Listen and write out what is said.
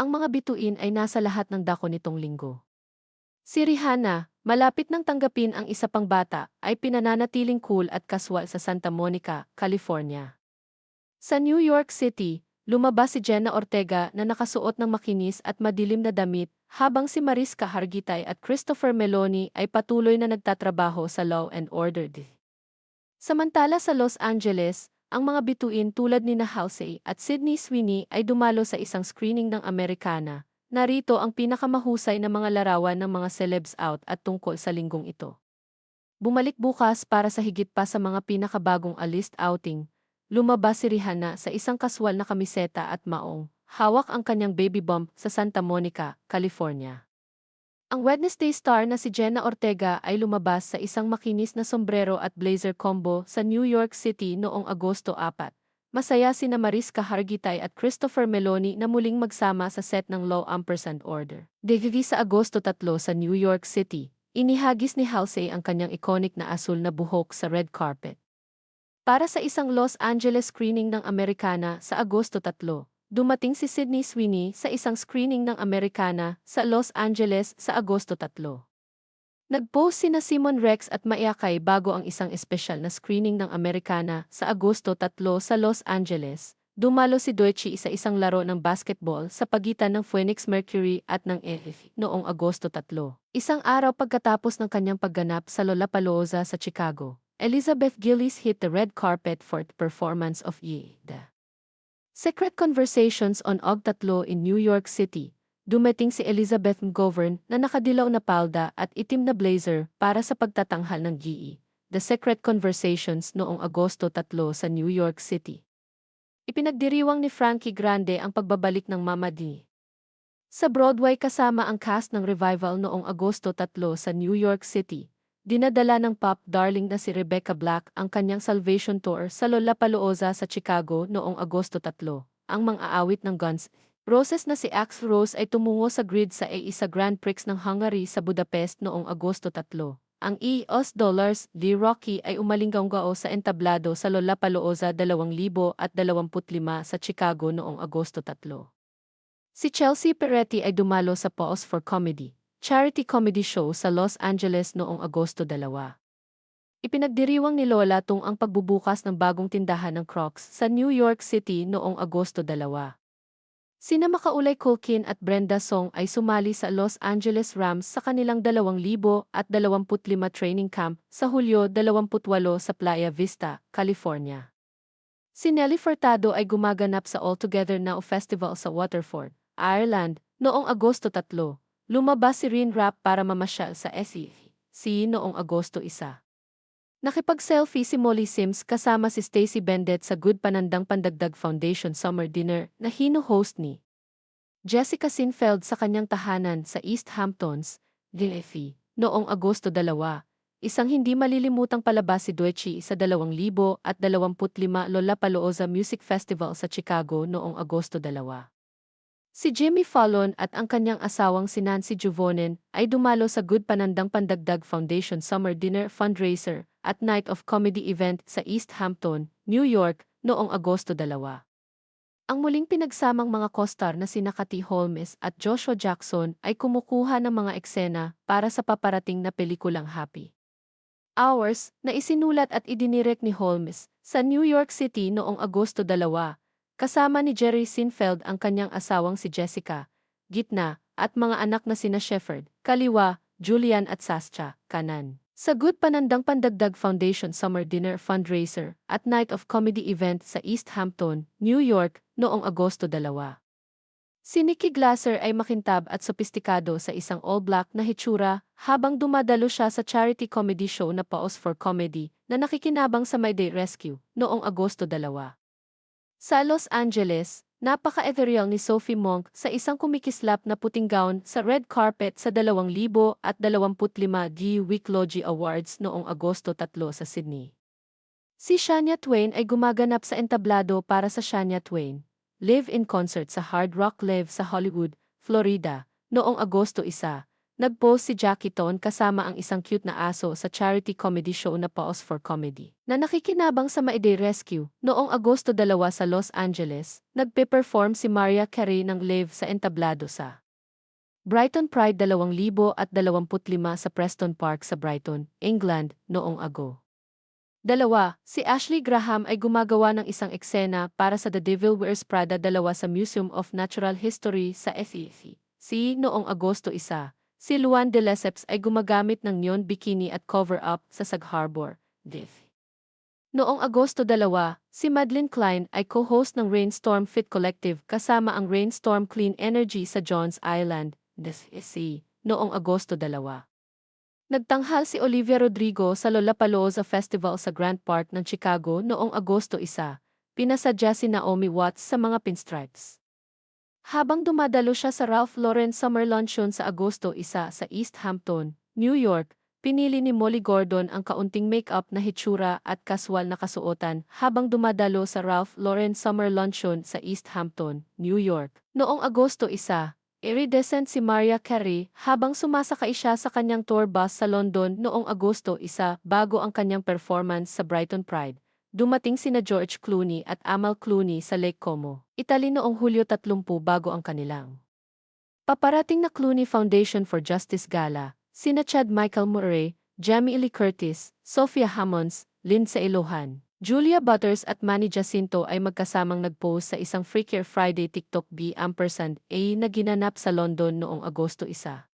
ang mga bituin ay nasa lahat ng dako nitong linggo. Si Rihanna, malapit nang tanggapin ang isa pang bata, ay pinananatiling cool at kaswal sa Santa Monica, California. Sa New York City, lumabas si Jenna Ortega na nakasuot ng makinis at madilim na damit, habang si Mariska Hargitay at Christopher Meloni ay patuloy na nagtatrabaho sa Law and Order. Samantala sa Los Angeles, ang mga bituin tulad ni na Halsey at Sydney Sweeney ay dumalo sa isang screening ng Americana. Narito ang pinakamahusay na mga larawan ng mga celebs out at tungkol sa linggong ito. Bumalik bukas para sa higit pa sa mga pinakabagong alist outing. Lumabas si Rihanna sa isang kaswal na kamiseta at maong, hawak ang kanyang baby bump sa Santa Monica, California. Ang Wednesday star na si Jenna Ortega ay lumabas sa isang makinis na sombrero at blazer combo sa New York City noong Agosto 4. Masaya sina Mariska Hargitay at Christopher Meloni na muling magsama sa set ng Law Ampersand Order. Debut sa Agosto 3 sa New York City, inihagis ni Halsey ang kanyang iconic na asul na buhok sa red carpet. Para sa isang Los Angeles screening ng Americana sa Agosto 3, dumating si Sydney Sweeney sa isang screening ng Americana sa Los Angeles sa Agosto 3. Nag-post sina Simon Rex at Maiakay bago ang isang espesyal na screening ng Americana sa Agosto 3 sa Los Angeles. Dumalo si Doechi sa isang laro ng basketball sa pagitan ng Phoenix Mercury at ng EF noong Agosto 3. Isang araw pagkatapos ng kanyang pagganap sa Lollapalooza sa Chicago, Elizabeth Gillies hit the red carpet for the performance of Ye. Secret Conversations on Og 3 in New York City, dumating si Elizabeth McGovern na nakadilaw na palda at itim na blazer para sa pagtatanghal ng GE, The Secret Conversations noong Agosto 3 sa New York City. Ipinagdiriwang ni Frankie Grande ang pagbabalik ng Mama D. Sa Broadway kasama ang cast ng revival noong Agosto 3 sa New York City, dinadala ng pop darling na si Rebecca Black ang kanyang Salvation Tour sa Lollapalooza sa Chicago noong Agosto 3. Ang mga aawit ng Guns Roses na si Axl Rose ay tumungo sa grid sa AE sa Grand Prix ng Hungary sa Budapest noong Agosto 3. Ang EOS Dollars, Di Rocky ay umalinggao sa entablado sa Lollapalooza 2025 sa Chicago noong Agosto 3. Si Chelsea Peretti ay dumalo sa Pause for Comedy, charity comedy show sa Los Angeles noong Agosto 2. Ipinagdiriwang ni Lola tung ang pagbubukas ng bagong tindahan ng Crocs sa New York City noong Agosto 2. Sina Makaulay Culkin at Brenda Song ay sumali sa Los Angeles Rams sa kanilang 2,025 training camp sa Hulyo 28 sa Playa Vista, California. Si Nelly Furtado ay gumaganap sa All Together Now Festival sa Waterford, Ireland, noong Agosto 3. Lumabas si Rin Rap para mamasyal sa SEC noong Agosto 1. Nakipag-selfie si Molly Sims kasama si Stacy Bendett sa Good Panandang Pandagdag Foundation Summer Dinner na hino-host ni Jessica Sinfeld sa kanyang tahanan sa East Hamptons, DFE, noong Agosto 2. Isang hindi malilimutang palabas si Doechi sa 2025 Lollapalooza Music Festival sa Chicago noong Agosto 2. Si Jimmy Fallon at ang kanyang asawang si Nancy Juvonen ay dumalo sa Good Panandang Pandagdag Foundation Summer Dinner Fundraiser at Night of Comedy event sa East Hampton, New York, noong Agosto 2. Ang muling pinagsamang mga kostar na sina Cathy Holmes at Joshua Jackson ay kumukuha ng mga eksena para sa paparating na pelikulang Happy Hours na isinulat at idinirect ni Holmes sa New York City noong Agosto 2 Kasama ni Jerry Sinfeld ang kanyang asawang si Jessica, gitna, at mga anak na sina Shepard, kaliwa, Julian at Sascha, kanan. Sa Good Panandang Pandagdag Foundation Summer Dinner Fundraiser at Night of Comedy event sa East Hampton, New York, noong Agosto 2. Si Nikki Glasser ay makintab at sopistikado sa isang all-black na hitsura habang dumadalo siya sa charity comedy show na Pause for Comedy na nakikinabang sa My Day Rescue noong Agosto 2. Sa Los Angeles, napaka-ethereal ni Sophie Monk sa isang kumikislap na puting gown sa red carpet sa 2025 D Weeklogy Awards noong Agosto 3 sa Sydney. Si Shania Twain ay gumaganap sa entablado para sa Shania Twain live-in concert sa Hard Rock Live sa Hollywood, Florida, noong Agosto 1. Nag-post si Jackie Ton kasama ang isang cute na aso sa charity comedy show na Pause for Comedy na nakikinabang sa Maiday Rescue. Noong Agosto 2 sa Los Angeles, nagpe-perform si Maria Carey ng live sa entablado sa Brighton Pride 2025 sa Preston Park sa Brighton, England, noong Ago. Dalawa, si Ashley Graham ay gumagawa ng isang eksena para sa The Devil Wears Prada dalawa sa Museum of Natural History sa FEC. Si noong Agosto 1, si Luan de Lesseps ay gumagamit ng neon bikini at cover-up sa Sag Harbor, Div. Noong Agosto 2, si Madeline Klein ay co-host ng Rainstorm Fit Collective kasama ang Rainstorm Clean Energy sa Johns Island, DSC, noong Agosto 2. Nagtanghal si Olivia Rodrigo sa Lollapalooza Festival sa Grant Park ng Chicago noong Agosto 1. Pinasadya si Naomi Watts sa mga pinstripes. Habang dumadalo siya sa Ralph Lauren Summer Luncheon sa Agosto 1 sa East Hampton, New York, pinili ni Molly Gordon ang kaunting makeup na hitsura at kaswal na kasuotan habang dumadalo sa Ralph Lauren Summer Luncheon sa East Hampton, New York. Noong Agosto 1, Iridescent si Maria Carey habang sumasakay siya sa kanyang tour bus sa London noong Agosto 1 bago ang kanyang performance sa Brighton Pride. Dumating sina George Clooney at Amal Clooney sa Lake Como, Italy noong Hulyo 30 bago ang kanilang. Paparating na Clooney Foundation for Justice Gala, sina Chad Michael Murray, Jamie Lee Curtis, Sophia Hammonds, Lindsay Lohan, Julia Butters at Manny Jacinto ay magkasamang nag-post sa isang Freakier Friday TikTok B ampersand A na ginanap sa London noong Agosto 1.